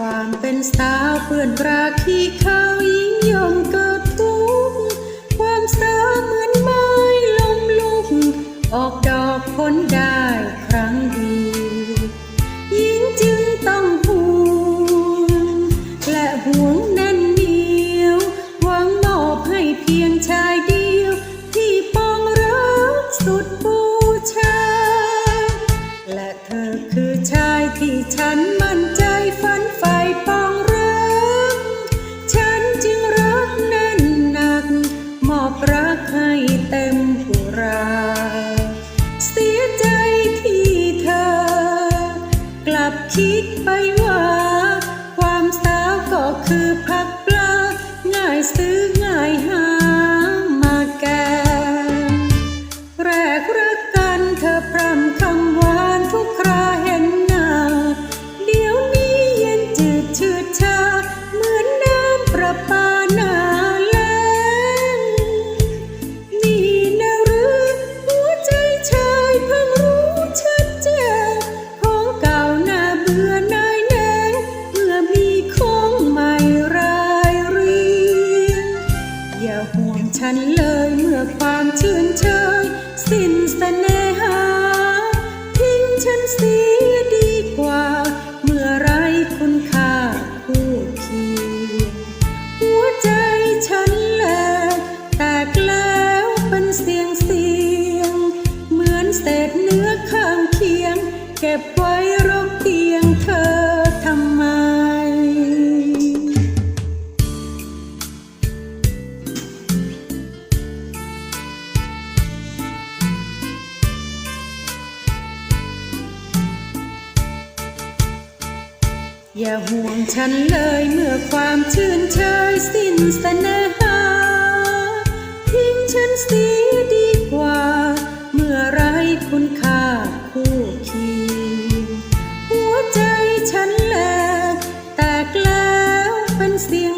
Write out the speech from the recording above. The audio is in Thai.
ความเป็นสาวเพื่อนปราขี้ข้ายิ่งยงเกิดทุกข์ความสาวเหมือนไม้ลมลุก ออกดอกผลได้ คิดไปว่า ความสาวก็คือ ห่วงฉันเลยเมื่อความชื่นเชยสิ้นเสน่หา ทิ้งฉันเสียดีกว่า เมื่อไรคุณค่าคู่เคียงหัวใจฉันแหลกแตกแล้วเป็นเสียงเสียง เหมือนเศษเนื้อข้างเคียง เก็บไว้รกเตียงเธอ อย่าห่วงฉันเลยเมื่อความชื่นเชยสิ้นสนหาทิ้งฉันเสียดีกว่า เมื่อไรคุณค่าคู่คียหัวใจฉันแหลกแตกแล้วเป็นเสียง